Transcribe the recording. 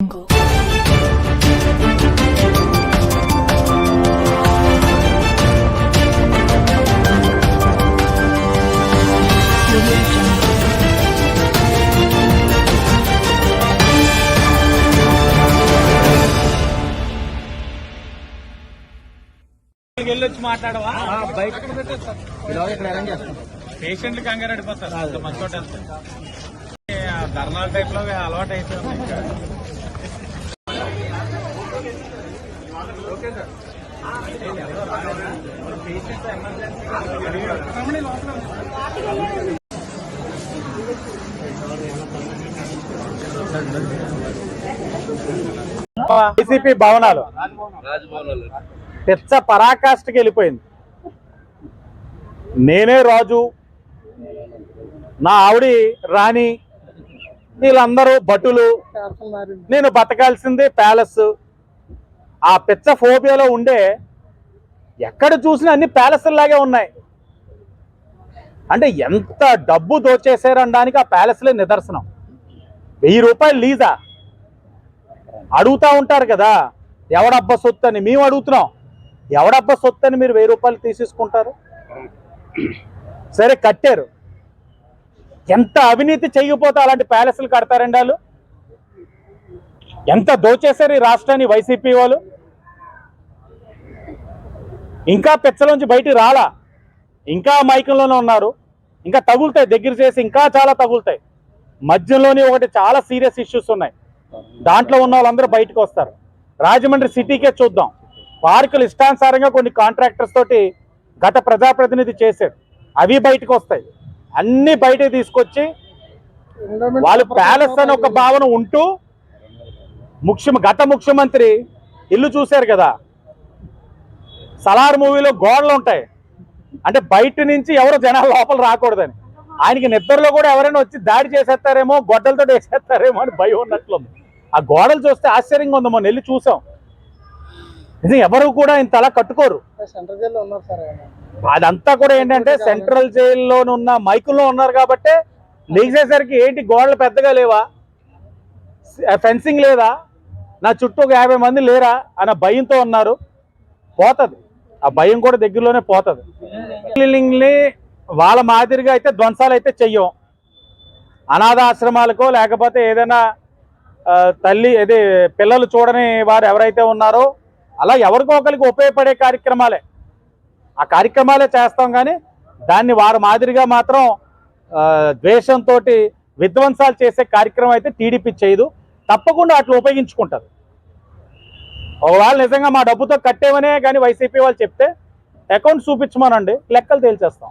jungle. వెళ్ళొచ్చి మాట్లాడవా? బయట ఇక్కడ అరేంజ్ చేస్తాం. పేషెంట్లు కంగారు అడిపోతారు మంచి చోట ధర్నాల టైప్లో అలవాటు అయిపోయింది ఇంకా. వైసీపీ భవనాలు. పెద్ద పరాకాష్ఠకి వెళ్ళిపోయింది. నేనే రాజు నా ఆవిడి రాణి వీళ్ళందరూ భటులు. నేను బతకాల్సింది ప్యాలెస్. ఆ పిచ్చ ఫోబియాలో ఉండే ఎక్కడ చూసినా అన్ని ప్యాలెస్లాగే ఉన్నాయి. అంటే ఎంత డబ్బు దోచేసారనడానికి ఆ ప్యాలెస్లే నిదర్శనం. వెయ్యి రూపాయలు లీజా. అడుగుతూ ఉంటారు కదా ఎవడబ్బ సొత్తు అని మేము అడుగుతున్నాం. ఎవడబ్బ సొత్తు అని మీరు వెయ్యి రూపాయలు తీసేసుకుంటారు? సరే కట్టారు. ఎంత అవినీతి చేయకపోతే అలాంటి ప్యాలెస్లు కడతారండి వాళ్ళు? ఎంత దోచేశారు ఈ రాష్ట్రాన్ని వైసీపీ వాళ్ళు? ఇంకా పెచ్చలోంచి బయటికి రాలా? ఇంకా మైకంలోనే ఉన్నారు. ఇంకా తగులుతాయి దగ్గర చేసి ఇంకా చాలా తగులుతాయి. మధ్యలోని ఒకటి చాలా సీరియస్ ఇష్యూస్ ఉన్నాయి. దాంట్లో ఉన్న వాళ్ళందరూ బయటకు వస్తారు. రాజమండ్రి సిటీకే చూద్దాం. పార్కులు ఇష్టానుసారంగా కొన్ని కాంట్రాక్టర్స్ తోటి గత ప్రజాప్రతినిధి చేశాడు. అవి బయటకు వస్తాయి. అన్ని బయటకు తీసుకొచ్చి వాళ్ళు ప్యాలెస్ అని ఒక భావన ఉంటూ ముఖ్య గత ముఖ్యమంత్రి ఇల్లు చూశారు కదా. సలార్ మూవీలో గోడలు ఉంటాయి. అంటే బయట నుంచి ఎవరు జనాలు లోపల రాకూడదని. ఆయనకి నిద్రలో కూడా ఎవరైనా వచ్చి దాడి చేసేస్తారేమో గొడ్డలతో వేసేస్తారేమో అని భయం ఉన్నట్లుంది. ఆ గోడలు చూస్తే ఆశ్చర్యంగా ఉంది మొన్న వెళ్ళి చూసాం. ఇది ఎవరు కూడా ఇంత అలా కట్టుకోరు. సెంట్రల్ జైల్లో ఉన్నారు సార్ ఆయన. అదంతా కూడా ఏంటంటే సెంట్రల్ జైల్లో ఉన్న మైకుల్లో ఉన్నారు కాబట్టి లేచేసరికి ఏంటి గోడలు పెద్దగా లేవా? ఫెన్సింగ్ లేదా? నా చుట్టూ ఒక యాభై మంది లేరా? అన్న భయంతో ఉన్నారు. పోతుంది. ఆ భయం కూడా దగ్గరలోనే పోతుంది. బిల్డింగ్ని వాళ్ళ మాదిరిగా అయితే ధ్వంసాలు అయితే చెయ్యం. అనాథాశ్రమాలకో లేకపోతే ఏదైనా తల్లి ఇది పిల్లలు చూడని వారు ఎవరైతే ఉన్నారో అలా ఎవరికో ఒకరికి ఉపయోగపడే కార్యక్రమాలే. ఆ కార్యక్రమాలే చేస్తాం కానీ దాన్ని వారు మాదిరిగా మాత్రం ద్వేషంతో విధ్వంసాలు చేసే కార్యక్రమం అయితే టీడీపీ చేయదు. తప్పకుండా అట్లా ఉపయోగించుకుంటారు. ఒకవేళ నిజంగా మా డబ్బుతో కట్టేవనే కానీ వైసీపీ వాళ్ళు చెప్తే అకౌంట్ చూపించమనండి లెక్కలు తేల్చేస్తాం.